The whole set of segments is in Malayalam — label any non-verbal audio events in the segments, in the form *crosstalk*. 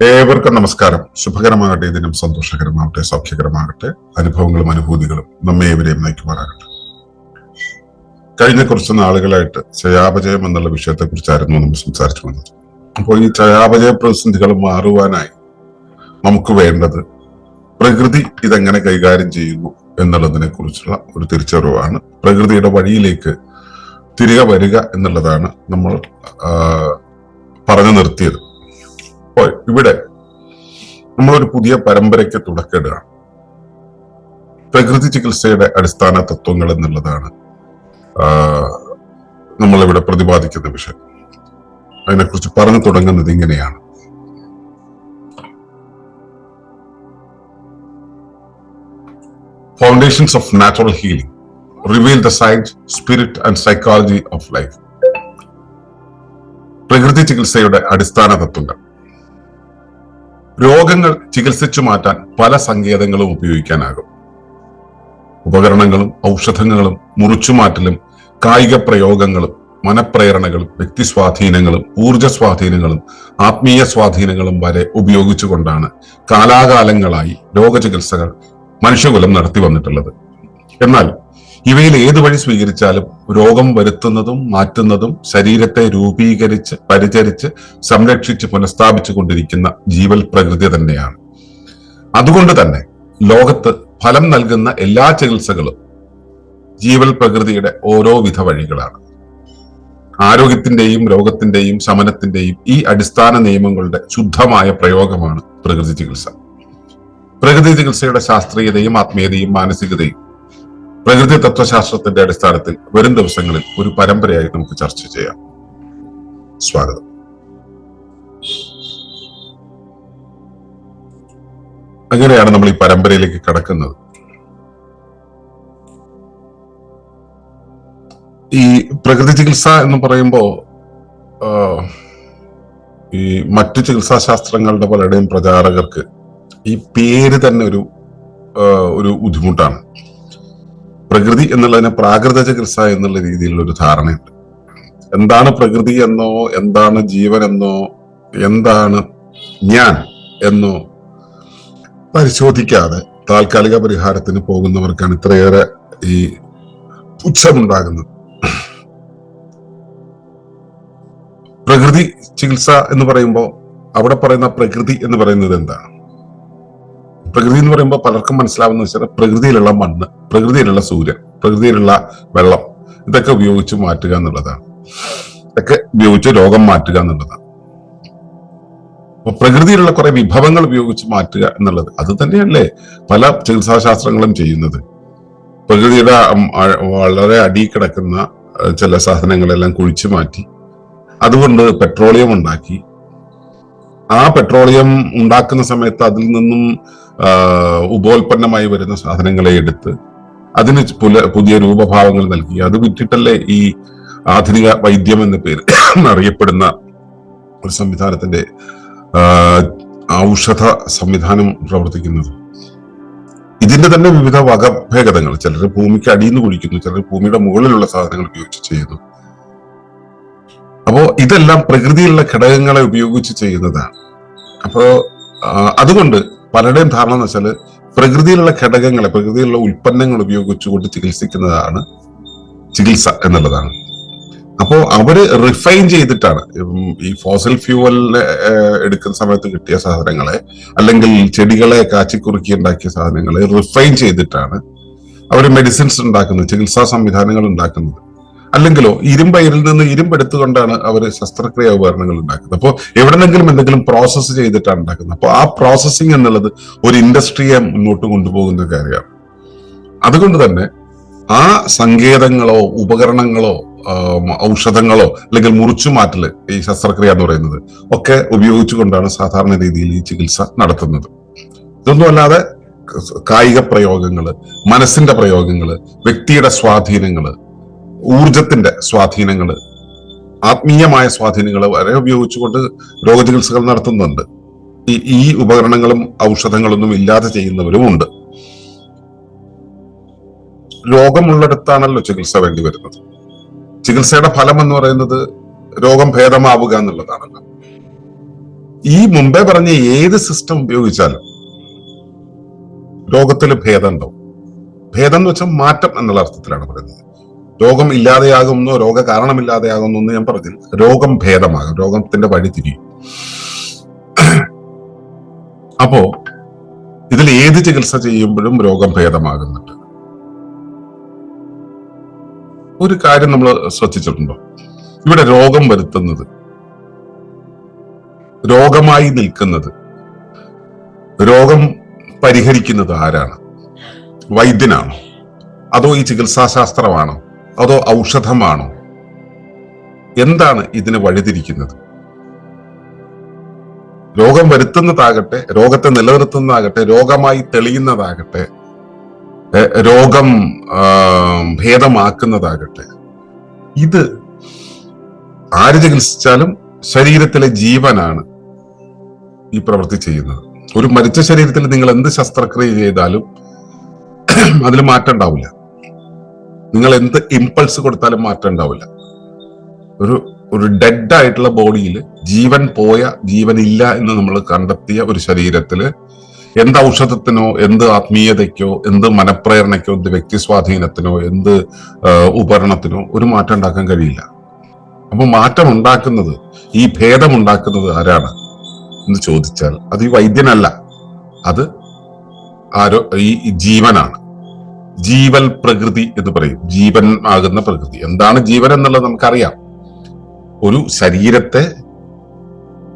ഏവർക്കും നമസ്കാരം. ശുഭകരമാകട്ടെ. ദിനം സന്തോഷകരമാകട്ടെ സൗഖ്യകരമാകട്ടെ. അനുഭവങ്ങളും അനുഭൂതികളും നമ്മെ ഇവരെയും നയിക്കുമാറാകട്ടെ. കഴിഞ്ഞ കുറച്ച് നാളുകളായിട്ട് ചയാപചയം എന്നുള്ള വിഷയത്തെ കുറിച്ചായിരുന്നു നമ്മൾ സംസാരിച്ചു വന്നത്. അപ്പോൾ ഈ ചയാപചയ പ്രതിസന്ധികൾ മാറുവാനായി നമുക്ക് വേണ്ടത് പ്രകൃതി ഇതെങ്ങനെ കൈകാര്യം ചെയ്യുന്നു എന്നുള്ളതിനെ കുറിച്ചുള്ള ഒരു തിരിച്ചറിവാണ്. പ്രകൃതിയുടെ വഴിയിലേക്ക് തിരികെ വരിക എന്നുള്ളതാണ് നമ്മൾ പറഞ്ഞു നിർത്തിയത്. അപ്പോൾ ഇവിടെ. നമ്മളൊരു പുതിയ പരമ്പരയ്ക്ക് തുടക്കമിടുകയാണ് പ്രകൃതി ചികിത്സയുടെ അടിസ്ഥാന തത്വങ്ങൾ എന്നുള്ളതാണ് നമ്മളിവിടെ പ്രതിപാദിക്കുന്ന വിഷയം. അതിനെക്കുറിച്ച് പറഞ്ഞു തുടങ്ങുന്നത് ഇങ്ങനെയാണ്. Foundations of natural healing reveal the science spirit and psychology of life പ്രകൃതി ചികിത്സയുടെ അടിസ്ഥാന തത്വങ്ങൾ. രോഗങ്ങൾ ചികിത്സിച്ചു മാറ്റാൻ പല സങ്കേതങ്ങളും ഉപയോഗിക്കാനാകും. ഉപകരണങ്ങളും ഔഷധങ്ങളും മുറിച്ചുമാറ്റലും കായിക പ്രയോഗങ്ങളും മനപ്രേരണകളും വ്യക്തി സ്വാധീനങ്ങളും ഊർജ സ്വാധീനങ്ങളും ആത്മീയ സ്വാധീനങ്ങളും വരെ ഉപയോഗിച്ചുകൊണ്ടാണ് കാലാകാലങ്ങളായി രോഗചികിത്സകൾ മനുഷ്യകുലം നടത്തി വന്നിട്ടുള്ളത്. എന്നാൽ ഇവയിൽ ഏത് വഴി സ്വീകരിച്ചാലും രോഗം വരുത്തുന്നതും മാറ്റുന്നതും ശരീരത്തെ രൂപീകരിച്ച് പരിചരിച്ച് സംരക്ഷിച്ച് പുനഃസ്ഥാപിച്ചു കൊണ്ടിരിക്കുന്ന ജീവൽ പ്രകൃതി തന്നെയാണ്. അതുകൊണ്ട് തന്നെ ലോകത്ത് ഫലം നൽകുന്ന എല്ലാ ചികിത്സകളും ജീവൽ പ്രകൃതിയുടെ ഓരോ വിധ വഴികളാണ്. ആരോഗ്യത്തിന്റെയും രോഗത്തിന്റെയും ശമനത്തിന്റെയും ഈ അടിസ്ഥാന നിയമങ്ങളുടെ ശുദ്ധമായ പ്രയോഗമാണ് പ്രകൃതി ചികിത്സ. പ്രകൃതി ചികിത്സയുടെ ശാസ്ത്രീയതയും ആത്മീയതയും മാനസികതയും പ്രകൃതി തത്വശാസ്ത്രത്തിന്റെ അടിസ്ഥാനത്തിൽ വരും ദിവസങ്ങളിൽ ഒരു പരമ്പരയായി നമുക്ക് ചർച്ച ചെയ്യാം. സ്വാഗതം. അങ്ങനെയാണ് നമ്മൾ ഈ പരമ്പരയിലേക്ക് കടക്കുന്നത്. ഈ പ്രകൃതി ചികിത്സ എന്ന് പറയുമ്പോൾ ഈ മറ്റു ചികിത്സാ ശാസ്ത്രങ്ങളുടെ പലരുടെയും പ്രചാരകർക്ക് ഈ പേര് തന്നെ ഒരു ഒരു ബുദ്ധിമുട്ടാണ്. പ്രകൃതി എന്നുള്ളതിനെ പ്രാകൃത ചികിത്സ എന്നുള്ള രീതിയിലുള്ള ഒരു ധാരണയുണ്ട്. എന്താണ് പ്രകൃതി എന്നോ എന്താണ് ജീവൻ എന്നോ എന്താണ് ഞാൻ എന്നോ പരിശോധിക്കാതെ താൽക്കാലിക പരിഹാരത്തിന് പോകുന്നവർക്കാണ് ഇത്രയേറെ ഈ പുച്ഛമുണ്ടാകുന്നത്. പ്രകൃതി ചികിത്സ എന്ന് പറയുമ്പോൾ അവിടെ പറയുന്ന പ്രകൃതി എന്ന് പറയുന്നത് എന്താണ്? പ്രകൃതി എന്ന് പറയുമ്പോൾ പലർക്കും മനസ്സിലാവുന്ന വെച്ചാൽ പ്രകൃതിയിലുള്ള മണ്ണ് പ്രകൃതിയിലുള്ള സൂര്യൻ പ്രകൃതിയിലുള്ള വെള്ളം ഇതൊക്കെ ഉപയോഗിച്ച് മാറ്റുക എന്നുള്ളതാണ്. ഇതൊക്കെ ഉപയോഗിച്ച് രോഗം മാറ്റുക എന്നുള്ളതാണ്. അപ്പൊ പ്രകൃതിയിലുള്ള കുറെ വിഭവങ്ങൾ ഉപയോഗിച്ച് മാറ്റുക എന്നുള്ളത് അത് തന്നെയല്ലേ പല ചികിത്സാശാസ്ത്രങ്ങളും ചെയ്യുന്നത്. പ്രകൃതിയുടെ വളരെ അടി കിടക്കുന്ന ചില സാധനങ്ങളെല്ലാം കുഴിച്ചു മാറ്റി അതുകൊണ്ട് പെട്രോളിയം ഉണ്ടാക്കി. ആ പെട്രോളിയം ഉണ്ടാക്കുന്ന സമയത്ത് അതിൽ നിന്നും ഉപോൽപ്പന്നമായി വരുന്ന സാധനങ്ങളെ എടുത്ത് അതിന് പുതിയ രൂപഭാവങ്ങൾ നൽകി. അത് വിറ്റിട്ടല്ലേ ഈ ആധുനിക വൈദ്യം എന്ന പേര് *coughs* അറിയപ്പെടുന്ന ഒരു സംവിധാനത്തിന്റെ ഔഷധ സംവിധാനം പ്രവർത്തിക്കുന്നത്. ഇതിന്റെ തന്നെ വിവിധ വകഭേദങ്ങൾ. ചിലർ ഭൂമിക്ക് അടിയിൽ നിന്ന് കുഴിക്കുന്നു ചിലർ ഭൂമിയുടെ മുകളിലുള്ള സാധനങ്ങൾ ഉപയോഗിച്ച് ചെയ്യുന്നു. അപ്പോ ഇതെല്ലാം പ്രകൃതിയിലുള്ള ഘടകങ്ങളെ ഉപയോഗിച്ച് ചെയ്യുന്നതാണ്. അപ്പോ അതുകൊണ്ട് പലരുടെയും ധാരണ എന്ന് വെച്ചാൽ പ്രകൃതിയിലുള്ള ഘടകങ്ങളെ പ്രകൃതിയിലുള്ള ഉൽപ്പന്നങ്ങൾ ഉപയോഗിച്ചുകൊണ്ട് ചികിത്സിക്കുന്നതാണ് ചികിത്സ എന്നുള്ളതാണ്. അപ്പോൾ അവർ റിഫൈൻ ചെയ്തിട്ടാണ്. ഈ ഫോസൽ ഫ്യൂവലിനെ എടുക്കുന്ന സമയത്ത് കിട്ടിയ സാധനങ്ങളെ അല്ലെങ്കിൽ ചെടികളെ കാച്ചിക്കുറുക്കി ഉണ്ടാക്കിയ സാധനങ്ങളെ റിഫൈൻ ചെയ്തിട്ടാണ് അവർ മെഡിസിൻസ് ഉണ്ടാക്കുന്നത് ചികിത്സാ സംവിധാനങ്ങൾ ഉണ്ടാക്കുന്നത്. അല്ലെങ്കിലോ ഇരുമ്പയിരിൽ നിന്ന് ഇരുമ്പെടുത്തുകൊണ്ടാണ് അവർ ശസ്ത്രക്രിയ ഉപകരണങ്ങൾ ഉണ്ടാക്കുന്നത്. അപ്പോൾ എവിടെന്നെങ്കിലും എന്തെങ്കിലും പ്രോസസ്സ് ചെയ്തിട്ടാണ് ഉണ്ടാക്കുന്നത്. അപ്പോൾ ആ പ്രോസസ്സിങ് എന്നുള്ളത് ഒരു ഇൻഡസ്ട്രിയെ മുന്നോട്ട് കൊണ്ടുപോകുന്ന കാര്യമാണ്. അതുകൊണ്ട് തന്നെ ആ സങ്കേതങ്ങളോ ഉപകരണങ്ങളോ ഔഷധങ്ങളോ അല്ലെങ്കിൽ മുറിച്ചു മാറ്റൽ ഈ ശസ്ത്രക്രിയ എന്ന് പറയുന്നത് ഒക്കെ ഉപയോഗിച്ചുകൊണ്ടാണ് സാധാരണ രീതിയിൽ ഈ ചികിത്സ നടത്തുന്നത്. ഇതൊന്നും അല്ലാതെ കായിക പ്രയോഗങ്ങൾ മനസ്സിന്റെ പ്രയോഗങ്ങൾ വ്യക്തിയുടെ സ്വാധീനങ്ങൾ ഊർജത്തിന്റെ സ്വാധീനങ്ങൾ ആത്മീയമായ സ്വാധീനങ്ങൾ വരെ ഉപയോഗിച്ചുകൊണ്ട് രോഗചികിത്സകൾ നടത്തുന്നുണ്ട്. ഈ ഉപകരണങ്ങളും ഔഷധങ്ങളൊന്നും ഇല്ലാതെ ചെയ്യുന്നവരുമുണ്ട് രോഗമുള്ളിടത്താണല്ലോ ചികിത്സ വേണ്ടി വരുന്നത്. ചികിത്സയുടെ ഫലം എന്ന് പറയുന്നത് രോഗം ഭേദമാവുക എന്നുള്ളതാണല്ലോ. ഈ മുമ്പേ പറഞ്ഞ ഏത് സിസ്റ്റം ഉപയോഗിച്ചാലും രോഗത്തിൽ ഭേദം ഉണ്ടാവും. ഭേദം എന്ന് വെച്ചാൽ മാറ്റം എന്നുള്ള അർത്ഥത്തിലാണ് പറയുന്നത്. രോഗം ഇല്ലാതെയാകുന്നു രോഗ കാരണമില്ലാതെയാകുന്നു എന്ന് ഞാൻ പറഞ്ഞു രോഗം ഭേദമാകും രോഗത്തിന്റെ വഴി തിരിയും. അപ്പോ ഇതിൽ ഏത് ചികിത്സ ചെയ്യുമ്പോഴും രോഗം ഭേദമാകുന്നുണ്ട്? ഒരു കാര്യം നമ്മൾ ശ്രദ്ധിച്ചിട്ടുണ്ടോ? ഇവിടെ രോഗം വരുത്തുന്നത് രോഗമായി നിൽക്കുന്നത് രോഗം പരിഹരിക്കുന്നത് ആരാണ്? വൈദ്യനാണോ? അതോ ഈ ചികിത്സാശാസ്ത്രമാണോ? അതോ ഔഷധമാണോ? എന്താണ് ഇതിന് വഴിതിരിക്കുന്നത്? രോഗം വരുത്തുന്നതാകട്ടെ രോഗത്തെ നിലനിർത്തുന്നതാകട്ടെ രോഗമായി തെളിയുന്നതാകട്ടെ രോഗം ഭേദമാക്കുന്നതാകട്ടെ ഇത് ആര് ചികിത്സിച്ചാലും ശരീരത്തിലെ ജീവനാണ് ഈ പ്രവൃത്തി ചെയ്യുന്നത്. ഒരു മരിച്ച ശരീരത്തിൽ നിങ്ങൾ എന്ത് ശസ്ത്രക്രിയ ചെയ്താലും അതിൽ മാറ്റം ഉണ്ടാവില്ല. നിങ്ങൾ എന്ത് ഇമ്പൾസ് കൊടുത്താലും മാറ്റം ഉണ്ടാവില്ല. ഒരു ഒരു ഡെഡ് ആയിട്ടുള്ള ബോഡിയിൽ ജീവൻ പോയ ജീവനില്ല എന്ന് നമ്മൾ കണ്ടെത്തിയ ഒരു ശരീരത്തിൽ എന്ത് ഔഷധത്തിനോ എന്ത് ആത്മീയതയ്ക്കോ എന്ത് മനപ്രേരണയ്ക്കോ എന്ത് വ്യക്തി സ്വാധീനത്തിനോ എന്ത് ഉപകരണത്തിനോ ഒരു മാറ്റം ഉണ്ടാക്കാൻ കഴിയില്ല. അപ്പൊ മാറ്റം ഉണ്ടാക്കുന്നത് ഈ ഭേദം ഉണ്ടാക്കുന്നത് ആരാണ്? എന്ന് ചോദിച്ചാൽ അത് ഈ വൈദ്യനല്ല. അത് ആരോ ഈ ജീവനാണ്. ജീവൽ പ്രകൃതി എന്ന് പറയും. ജീവൻ ആകുന്ന പ്രകൃതി. എന്താണ് ജീവൻ എന്നുള്ളത് നമുക്കറിയാം. ഒരു ശരീരത്തെ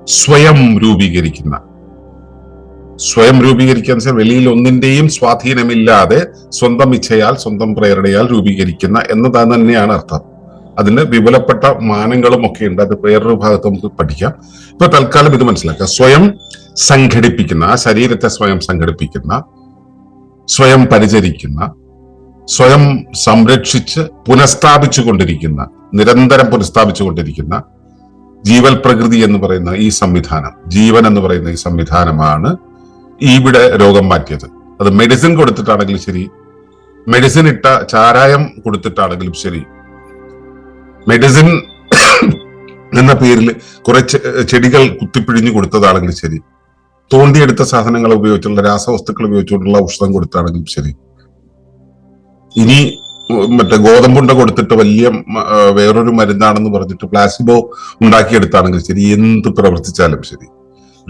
സ്വയം രൂപീകരിക്കുന്ന സ്വയം രൂപീകരിക്കുക എന്ന് വെച്ചാൽ വെളിയിൽ ഒന്നിന്റെയും സ്വാധീനമില്ലാതെ സ്വന്തം ഇച്ഛയാൽ സ്വന്തം പ്രേരണയാൽ രൂപീകരിക്കുന്ന എന്നത് തന്നെയാണ് അർത്ഥം. അതിന് വിപുലപ്പെട്ട മാനങ്ങളും ഒക്കെ ഉണ്ട്. അത് വേറൊരു ഭാഗത്ത് നമുക്ക് പഠിക്കാം. ഇപ്പൊ തൽക്കാലം ഇത് മനസ്സിലാക്കുക സ്വയം സംഘടിപ്പിക്കുന്ന ആ ശരീരത്തെ സ്വയം സംഘടിപ്പിക്കുന്ന സ്വയം പരിചരിക്കുന്ന സ്വയം സംരക്ഷിച്ച് പുനഃസ്ഥാപിച്ചു കൊണ്ടിരിക്കുന്ന നിരന്തരം പുനഃസ്ഥാപിച്ചു കൊണ്ടിരിക്കുന്ന ജീവൽ പ്രകൃതി എന്ന് പറയുന്ന ഈ സംവിധാനം ജീവൻ എന്ന് പറയുന്ന ഈ സംവിധാനമാണ് ഇവിടെ രോഗം മാറ്റിയത്. അത് മെഡിസിൻ കൊടുത്തിട്ടാണെങ്കിലും ശരി മെഡിസിൻ ഇട്ട ചാരായം കൊടുത്തിട്ടാണെങ്കിലും ശരി. മെഡിസിൻ എന്ന പേരിൽ കുറെ ചെടികൾ കുത്തിപ്പിഴിഞ്ഞു കൊടുത്തതാണെങ്കിലും ശരി. തോണ്ടിയെടുത്ത സാധനങ്ങൾ ഉപയോഗിച്ചുള്ള രാസവസ്തുക്കൾ ഉപയോഗിച്ചുകൊണ്ടുള്ള ഔഷധം കൊടുത്താണെങ്കിലും ശരി. ഇനി മറ്റേ ഗോതമ്പുണ്ട കൊടുത്തിട്ട് വലിയ വേറൊരു മരുന്നാണെന്ന് പറഞ്ഞിട്ട് പ്ലാസിബോ ഉണ്ടാക്കിയെടുത്താണെങ്കിലും ശരി എന്ത് പ്രവർത്തിച്ചാലും ശരി.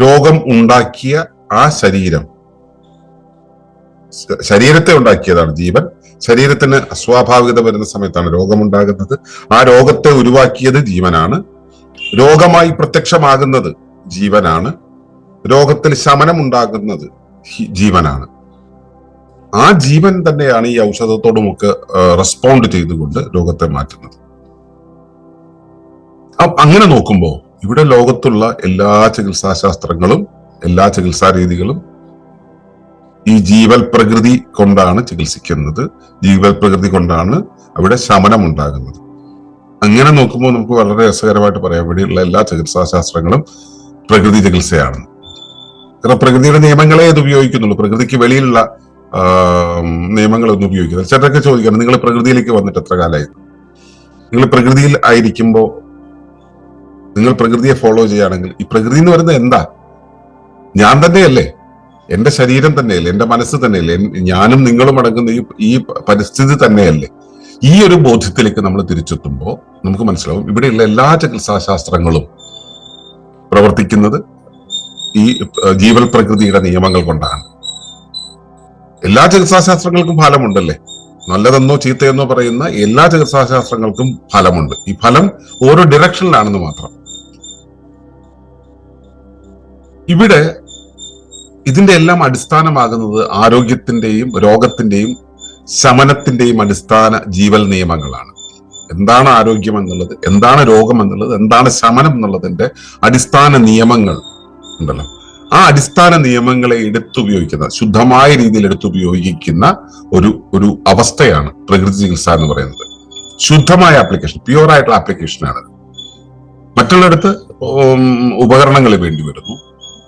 രോഗം ഉണ്ടാക്കിയ ആ ശരീരം ശരീരത്തെ ഉണ്ടാക്കിയതാണ് ജീവൻ. ശരീരത്തിന് അസ്വാഭാവികത വരുന്ന സമയത്താണ് രോഗമുണ്ടാകുന്നത്. ആ രോഗത്തെ ഉരുവാക്കിയത് ജീവനാണ്. രോഗമായി പ്രത്യക്ഷമാകുന്നത് ജീവനാണ്. രോഗത്തിൽ ശമനമുണ്ടാകുന്നത് ജീവനാണ്. ആ ജീവൻ തന്നെയാണ് ഈ ഔഷധത്തോടുമൊക്കെ റെസ്പോണ്ട് ചെയ്തുകൊണ്ട് രോഗത്തെ മാറ്റുന്നത്. അങ്ങനെ നോക്കുമ്പോൾ ഇവിടെ ലോകത്തുള്ള എല്ലാ ചികിത്സാശാസ്ത്രങ്ങളും എല്ലാ ചികിത്സാ രീതികളും ഈ ജീവൽ പ്രകൃതി കൊണ്ടാണ് ചികിത്സിക്കുന്നത്. ജീവൽ പ്രകൃതി കൊണ്ടാണ് അവിടെ ശമനം ഉണ്ടാകുന്നത് അങ്ങനെ നോക്കുമ്പോൾ നമുക്ക് വളരെ രസകരമായിട്ട് പറയാം ഇവിടെയുള്ള എല്ലാ ചികിത്സാശാസ്ത്രങ്ങളും പ്രകൃതി ചികിത്സയാണ്. കാരണം പ്രകൃതിയുടെ നിയമങ്ങളെ ഇത് ഉപയോഗിക്കുന്നുള്ളൂ. പ്രകൃതിക്ക് വെളിയിലുള്ള നിയമങ്ങളൊന്നും ഉപയോഗിക്കുന്നത് ചിലരൊക്കെ ചോദിക്കണം നിങ്ങൾ പ്രകൃതിയിലേക്ക് വന്നിട്ട് എത്ര കാലമായി? നിങ്ങൾ പ്രകൃതിയിൽ ആയിരിക്കുമ്പോൾ നിങ്ങൾ പ്രകൃതിയെ ഫോളോ ചെയ്യുകയാണെങ്കിൽ ഈ പ്രകൃതി എന്ന് പറയുന്നത് എന്താ? ഞാൻ തന്നെയല്ലേ? എന്റെ ശരീരം തന്നെയല്ലേ? എന്റെ മനസ്സ് തന്നെയല്ലേ? ഞാനും നിങ്ങളും അടങ്ങുന്ന ഈ ഈ പരിസ്ഥിതി തന്നെയല്ലേ? ഈ ഒരു ബോധ്യത്തിലേക്ക് നമ്മൾ തിരിച്ചെത്തുമ്പോൾ നമുക്ക് മനസ്സിലാവും ഇവിടെയുള്ള എല്ലാ ചികിത്സാശാസ്ത്രങ്ങളും പ്രവർത്തിക്കുന്നത് ഈ ജീവൽ പ്രകൃതിയുടെ നിയമങ്ങൾ കൊണ്ടാണ്. എല്ലാ ചികിത്സാശാസ്ത്രങ്ങൾക്കും ഫലമുണ്ടല്ലേ? നല്ലതെന്നോ ചീത്തയെന്നോ പറയുന്ന എല്ലാ ചികിത്സാശാസ്ത്രങ്ങൾക്കും ഫലമുണ്ട്. ഈ ഫലം ഓരോ ഡിറക്ഷനിലാണെന്ന് മാത്രം. ഇവിടെ ഇതിന്റെ എല്ലാം അടിസ്ഥാനമാകുന്നത് ആരോഗ്യത്തിന്റെയും രോഗത്തിന്റെയും ശമനത്തിന്റെയും അടിസ്ഥാന ജീവൽ നിയമങ്ങളാണ്. എന്താണ് ആരോഗ്യം എന്നുള്ളത്? എന്താണ് രോഗം എന്നുള്ളത്? എന്താണ് ശമനം എന്നുള്ളതിന്റെ അടിസ്ഥാന നിയമങ്ങൾ ഉണ്ടല്ലോ. ആ അടിസ്ഥാന നിയമങ്ങളെ എടുത്തുപയോഗിക്കുന്ന ശുദ്ധമായ രീതിയിൽ എടുത്തുപയോഗിക്കുന്ന ഒരു ഒരു അവസ്ഥയാണ് പ്രകൃതി ചികിത്സ എന്ന് പറയുന്നത്. ശുദ്ധമായ ആപ്ലിക്കേഷൻ പ്യുവർ ആയിട്ടുള്ള ആപ്ലിക്കേഷനാണ് മറ്റുള്ളിടത്ത് ഉപകരണങ്ങൾ വേണ്ടി വരുന്നു.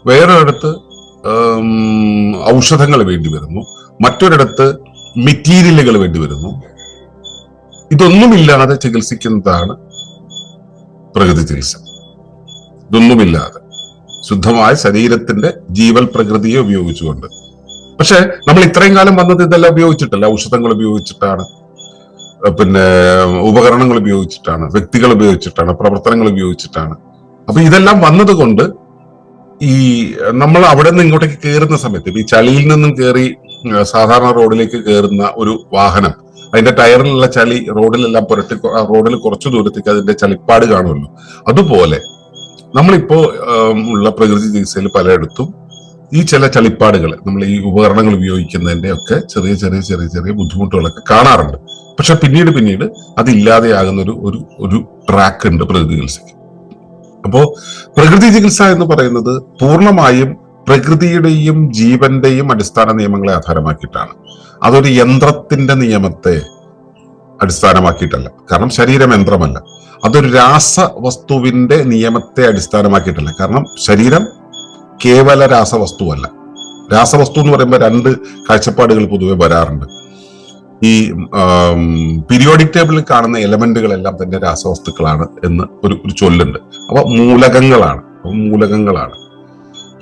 വേറൊരിടത്ത് ഔഷധങ്ങൾ വേണ്ടി വരുന്നു. മറ്റൊരിടത്ത് മെറ്റീരിയലുകൾ വേണ്ടി വരുന്നു. ഇതൊന്നുമില്ലാതെ ചികിത്സിക്കുന്നതാണ് പ്രകൃതി ചികിത്സ. ഇതൊന്നുമില്ലാതെ. ശുദ്ധമായ ശരീരത്തിന്റെ ജീവൽ പ്രകൃതിയെ ഉപയോഗിച്ചുകൊണ്ട്. പക്ഷെ നമ്മൾ ഇത്രയും കാലം വന്നത് ഇതെല്ലാം ഉപയോഗിച്ചിട്ടല്ല. ഔഷധങ്ങൾ ഉപയോഗിച്ചിട്ടാണ്. പിന്നെ ഉപകരണങ്ങൾ ഉപയോഗിച്ചിട്ടാണ്. വ്യക്തികൾ ഉപയോഗിച്ചിട്ടാണ്. പ്രവർത്തനങ്ങൾ ഉപയോഗിച്ചിട്ടാണ്. അപ്പൊ ഇതെല്ലാം വന്നതുകൊണ്ട് ഈ നമ്മൾ അവിടെ നിന്ന് ഇങ്ങോട്ടേക്ക് കയറുന്ന സമയത്ത് ഈ ചളിയിൽ നിന്നും കയറി സാധാരണ റോഡിലേക്ക് കയറുന്ന ഒരു വാഹനം അതിന്റെ ടയറിലുള്ള ചളി റോഡിലെല്ലാം പുരട്ടി റോഡിൽ കുറച്ചു ദൂരത്തേക്ക് അതിന്റെ ചളിപ്പാട് കാണുമല്ലോ. അതുപോലെ നമ്മളിപ്പോ ഉള്ള പ്രകൃതി ചികിത്സയിൽ പലയിടത്തും ഈ ചില ചളിപ്പാടുകൾ നമ്മൾ ഈ ഉപകരണങ്ങൾ ഉപയോഗിക്കുന്നതിന്റെ ഒക്കെ ചെറിയ ചെറിയ ചെറിയ ചെറിയ ബുദ്ധിമുട്ടുകളൊക്കെ കാണാറുണ്ട്. പക്ഷെ പിന്നീട് പിന്നീട് അതില്ലാതെയാകുന്ന ഒരു ഒരു ഒരു ട്രാക്ക് ഉണ്ട് പ്രകൃതി ചികിത്സയ്ക്ക്. അപ്പോ പ്രകൃതി ചികിത്സ എന്ന് പറയുന്നത് പൂർണമായും പ്രകൃതിയുടെയും ജീവന്റെയും അടിസ്ഥാന നിയമങ്ങളെ ആധാരമാക്കിയിട്ടാണ്. അതൊരു യന്ത്രത്തിന്റെ നിയമത്തെ അടിസ്ഥാനമാക്കിയിട്ടല്ല. കാരണം ശരീരം യന്ത്രമല്ല അതൊരു രാസവസ്തുവിന്റെ നിയമത്തെ അടിസ്ഥാനമാക്കിയിട്ടല്ല. കാരണം ശരീരം കേവല രാസവസ്തുവല്ല. രാസവസ്തു എന്ന് പറയുമ്പോൾ രണ്ട് കാഴ്ചപ്പാടുകൾ പൊതുവെ വരാറുണ്ട്. ഈ പീരിയോഡിക് ടേബിളിൽ കാണുന്ന എലമെന്റുകളെല്ലാം തന്നെ രാസവസ്തുക്കളാണ് എന്ന് ഒരു ഒരു ചൊല്ലുണ്ട്. അപ്പൊ മൂലകങ്ങളാണ്. മൂലകങ്ങളാണ്.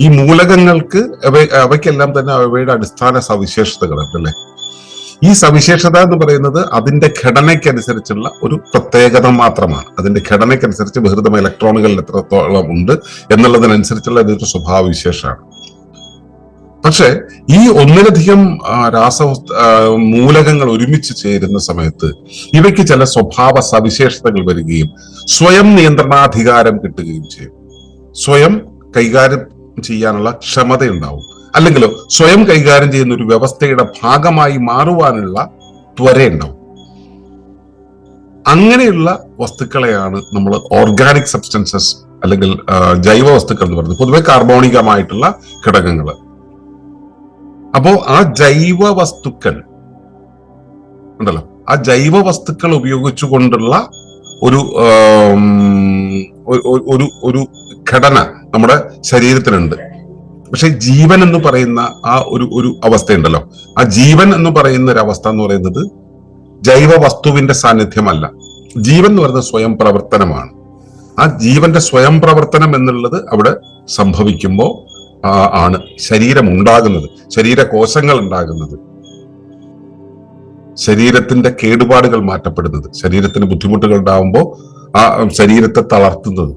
ഈ മൂലകങ്ങൾക്ക് അവ അവയ്ക്കെല്ലാം തന്നെ അവയുടെ അടിസ്ഥാന സവിശേഷതകളുണ്ട് അല്ലെ ഈ സവിശേഷത എന്ന് പറയുന്നത് അതിന്റെ ഘടനയ്ക്കനുസരിച്ചുള്ള ഒരു പ്രത്യേകത മാത്രമാണ്. അതിന്റെ ഘടനയ്ക്കനുസരിച്ച് ബഹിർതമ ഇലക്ട്രോണുകൾ എത്രത്തോളം ഉണ്ട് എന്നുള്ളതിനനുസരിച്ചുള്ള ഇതൊരു സ്വഭാവവിശേഷമാണ്. പക്ഷെ ഈ ഒന്നിലധികം രാസ മൂലകങ്ങൾ ഒരുമിച്ച് ചേരുന്ന സമയത്ത് ഇവയ്ക്ക് ചില സ്വഭാവ സവിശേഷതകൾ വരികയും സ്വയം നിയന്ത്രണാധികാരം കിട്ടുകയും ചെയ്യും. സ്വയം കൈകാര്യം ചെയ്യാനുള്ള ക്ഷമത ഉണ്ടാവും അല്ലെങ്കിലോ സ്വയം കൈകാര്യം ചെയ്യുന്ന ഒരു വ്യവസ്ഥയുടെ ഭാഗമായി മാറുവാനുള്ള ത്വരയുണ്ടാവും അങ്ങനെയുള്ള വസ്തുക്കളെയാണ് നമ്മൾ ഓർഗാനിക് സബ്സ്റ്റൻസസ് അല്ലെങ്കിൽ ജൈവ വസ്തുക്കൾ എന്ന് പറയുന്നത്. പൊതുവെ കാർബോണികമായിട്ടുള്ള ഘടകങ്ങൾ അപ്പോ ആ ജൈവ വസ്തുക്കൾ ഉണ്ടല്ലോ. ആ ജൈവ വസ്തുക്കൾ ഉപയോഗിച്ചുകൊണ്ടുള്ള ഒരു- ഒരു ഒരു ഘടന നമ്മുടെ ശരീരത്തിനുണ്ട് പക്ഷെ ജീവൻ എന്ന് പറയുന്ന ആ ഒരു ഒരു അവസ്ഥയുണ്ടല്ലോ. ആ ജീവൻ എന്ന് പറയുന്ന ഒരു അവസ്ഥ എന്ന് പറയുന്നത് ജൈവ വസ്തുവിന്റെ സാന്നിധ്യമല്ല. ജീവൻ എന്ന് പറയുന്നത് സ്വയം പ്രവർത്തനമാണ്. ആ ജീവന്റെ സ്വയം പ്രവർത്തനം എന്നുള്ളത് അവിടെ സംഭവിക്കുമ്പോൾ ആണ് ശരീരം ഉണ്ടാകുന്നത്. ശരീര കോശങ്ങൾ ഉണ്ടാകുന്നത്. ശരീരത്തിന്റെ കേടുപാടുകൾ മാറ്റപ്പെടുന്നത്. ശരീരത്തിന് ബുദ്ധിമുട്ടുകൾ ഉണ്ടാകുമ്പോൾ ആ ശരീരത്തെ തളർത്തുന്നത്.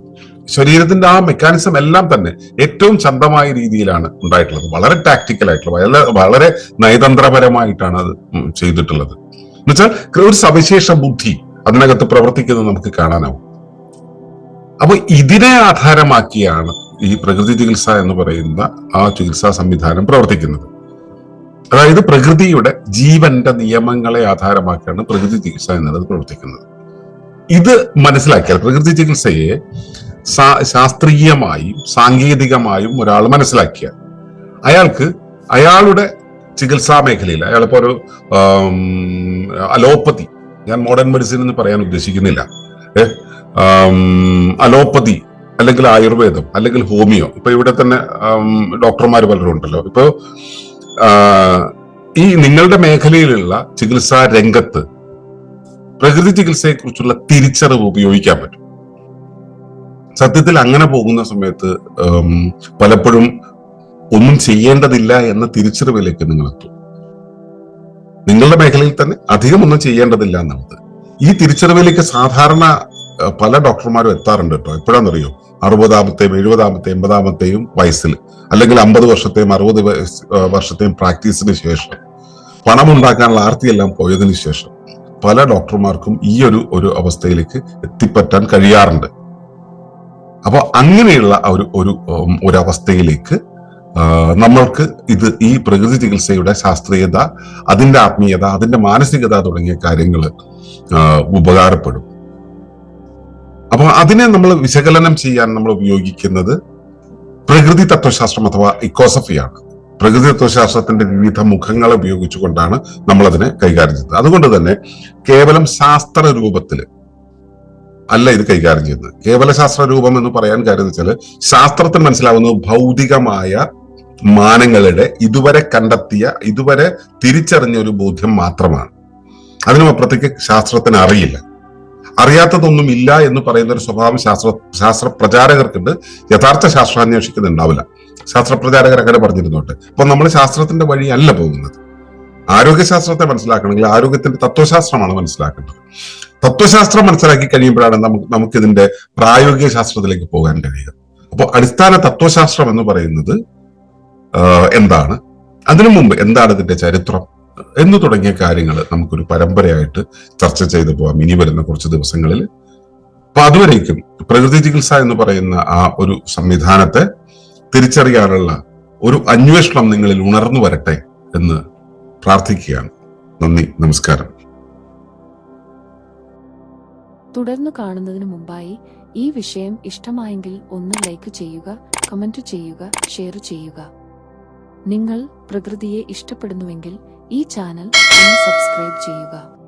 ശരീരത്തിന്റെ ആ മെക്കാനിസം എല്ലാം തന്നെ ഏറ്റവും ചന്തമായ രീതിയിലാണ് ഉണ്ടായിട്ടുള്ളത്. വളരെ ടാക്ടിക്കൽ ആയിട്ടുള്ള വളരെ വളരെ നയതന്ത്രപരമായിട്ടാണ് അത് ചെയ്തിട്ടുള്ളത്. എന്നുവെച്ചാൽ ഒരു സവിശേഷ ബുദ്ധി അതിനകത്ത് പ്രവർത്തിക്കുന്നത് നമുക്ക് കാണാനാവും. അപ്പൊ ഇതിനെ ആധാരമാക്കിയാണ് ഈ പ്രകൃതി ചികിത്സ എന്ന് പറയുന്ന ആ ചികിത്സാ സംവിധാനം പ്രവർത്തിക്കുന്നത്. അതായത് പ്രകൃതിയുടെ ജീവന്റെ നിയമങ്ങളെ ആധാരമാക്കിയാണ് പ്രകൃതി ചികിത്സ എന്നുള്ളത് പ്രവർത്തിക്കുന്നത്. ഇത് മനസ്സിലാക്കിയാൽ പ്രകൃതി ചികിത്സയെ ശാസ്ത്രീയമായും സാങ്കേതികമായും ഒരാൾ മനസ്സിലാക്കിയാൽ അയാൾക്ക് അയാളുടെ ചികിത്സാ മേഖലയിൽ അയാളിപ്പോ ഒരു അലോപ്പതി ഞാൻ മോഡേൺ മെഡിസിൻ എന്ന് പറയാൻ ഉദ്ദേശിക്കുന്നില്ല. അലോപ്പതി അല്ലെങ്കിൽ ആയുർവേദം അല്ലെങ്കിൽ ഹോമിയോ. ഇപ്പൊ ഇവിടെ തന്നെ ഡോക്ടർമാർ പലരും ഉണ്ടല്ലോ. ഇപ്പൊ ഈ നിങ്ങളുടെ മേഖലയിലുള്ള ചികിത്സാ രംഗത്ത് പ്രകൃതി ചികിത്സയെക്കുറിച്ചുള്ള തിരിച്ചറിവ് ഉപയോഗിക്കാൻ പറ്റും. സത്യത്തിൽ അങ്ങനെ പോകുന്ന സമയത്ത് പലപ്പോഴും ഒന്നും ചെയ്യേണ്ടതില്ല എന്ന തിരിച്ചറിവിലേക്ക് നിങ്ങൾ എത്തും നിങ്ങളുടെ മേഖലയിൽ തന്നെ അധികം ഒന്നും ചെയ്യേണ്ടതില്ല എന്നുള്ളത്. ഈ തിരിച്ചറിവിലേക്ക് സാധാരണ പല ഡോക്ടർമാരും എത്താറുണ്ട് കേട്ടോ. എപ്പോഴാണെന്നറിയോ അറുപതാമത്തെയും എഴുപതാമത്തെയും എൺപതാമത്തെയും വയസ്സിൽ അല്ലെങ്കിൽ അമ്പത് വർഷത്തെയും അറുപത് വർഷത്തെയും പ്രാക്ടീസിന് ശേഷം പണം ഉണ്ടാക്കാനുള്ള ആർത്തിയെല്ലാം പോയതിനു ശേഷം പല ഡോക്ടർമാർക്കും ഈ ഒരു ഒരു അവസ്ഥയിലേക്ക് എത്തിപ്പറ്റാൻ കഴിയാറുണ്ട്. അപ്പോൾ അങ്ങനെയുള്ള ഒരു ഒരു ഒരവസ്ഥയിലേക്ക് നമ്മൾക്ക് ഇത് ഈ പ്രകൃതി ചികിത്സയുടെ ശാസ്ത്രീയത അതിന്റെ ആത്മീയത അതിന്റെ മാനസികത തുടങ്ങിയ കാര്യങ്ങൾ ഉപകാരപ്പെടും. അപ്പൊ അതിനെ നമ്മൾ വിശകലനം ചെയ്യാൻ നമ്മൾ ഉപയോഗിക്കുന്നത് പ്രകൃതി തത്വശാസ്ത്രം അഥവാ ഇക്കോസഫിയാണ്. പ്രകൃതി തത്വശാസ്ത്രത്തിന്റെ വിവിധ മുഖങ്ങൾ ഉപയോഗിച്ചുകൊണ്ടാണ് നമ്മൾ അതിനെ കൈകാര്യം ചെയ്തത് അതുകൊണ്ട് തന്നെ കേവലം ശാസ്ത്ര രൂപത്തിൽ അല്ല ഇത് കൈകാര്യം ചെയ്യുന്നത് കേവല ശാസ്ത്ര രൂപം എന്ന് പറയാൻ കാര്യം വെച്ചാൽ ശാസ്ത്രത്തിൽ മനസ്സിലാവുന്നത് ഭൗതികമായ മാനങ്ങളുടെ ഇതുവരെ കണ്ടെത്തിയ ഇതുവരെ തിരിച്ചറിഞ്ഞ ഒരു ബോധ്യം മാത്രമാണ്. അതിനും അപ്പുറത്തേക്ക് ശാസ്ത്രത്തിന് അറിയില്ല. അറിയാത്തതൊന്നും ഇല്ല എന്ന് പറയുന്ന ഒരു സ്വഭാവം ശാസ്ത്ര ശാസ്ത്ര പ്രചാരകർക്കുണ്ട് യഥാർത്ഥ ശാസ്ത്രം അന്വേഷിക്കുന്നുണ്ടാവില്ല. ശാസ്ത്ര പ്രചാരകർ അങ്ങനെ പറഞ്ഞിരുന്നോട്ടെ. അപ്പൊ നമ്മൾ ശാസ്ത്രത്തിന്റെ വഴിയല്ല പോകുന്നത്. ആരോഗ്യശാസ്ത്രത്തെ മനസ്സിലാക്കണമെങ്കിൽ ആരോഗ്യത്തിന്റെ തത്വശാസ്ത്രമാണ് മനസ്സിലാക്കേണ്ടത്. തത്വശാസ്ത്രം മനസ്സിലാക്കി കഴിയുമ്പോഴാണ് നമുക്ക് നമുക്കിതിന്റെ പ്രായോഗിക ശാസ്ത്രത്തിലേക്ക് പോകാൻ കഴിയുക. അപ്പോൾ അടിസ്ഥാന തത്വശാസ്ത്രം എന്ന് പറയുന്നത് എന്താണ്? അതിനു മുമ്പ് എന്താണ് ഇതിന്റെ ചരിത്രം? എന്ന് തുടങ്ങിയ കാര്യങ്ങൾ നമുക്കൊരു പരമ്പരയായിട്ട് ചർച്ച ചെയ്തു പോവാം. ഇനി വരുന്ന കുറച്ച് ദിവസങ്ങളിൽ. അപ്പൊ അതുവരേക്കും പ്രകൃതി ചികിത്സ എന്ന് പറയുന്ന ആ ഒരു സംവിധാനത്തെ തിരിച്ചറിയാനുള്ള ഒരു അന്വേഷണം നിങ്ങളിൽ ഉണർന്നു വരട്ടെ എന്ന് പ്രാർത്ഥിക്കുകയാണ്. നന്ദി നമസ്കാരം. തുടർന്ന് കാണുന്നതിന് മുമ്പായി ഈ വിഷയം ഇഷ്ടമായെങ്കിൽ ഒന്ന് ലൈക്ക് ചെയ്യുക കമന്റ് ചെയ്യുക ഷെയർ ചെയ്യുക. നിങ്ങൾ പ്രകൃതിയെ ഇഷ്ടപ്പെടുന്നുവെങ്കിൽ ഈ ചാനൽ ഒന്ന് സബ്സ്ക്രൈബ് ചെയ്യുക.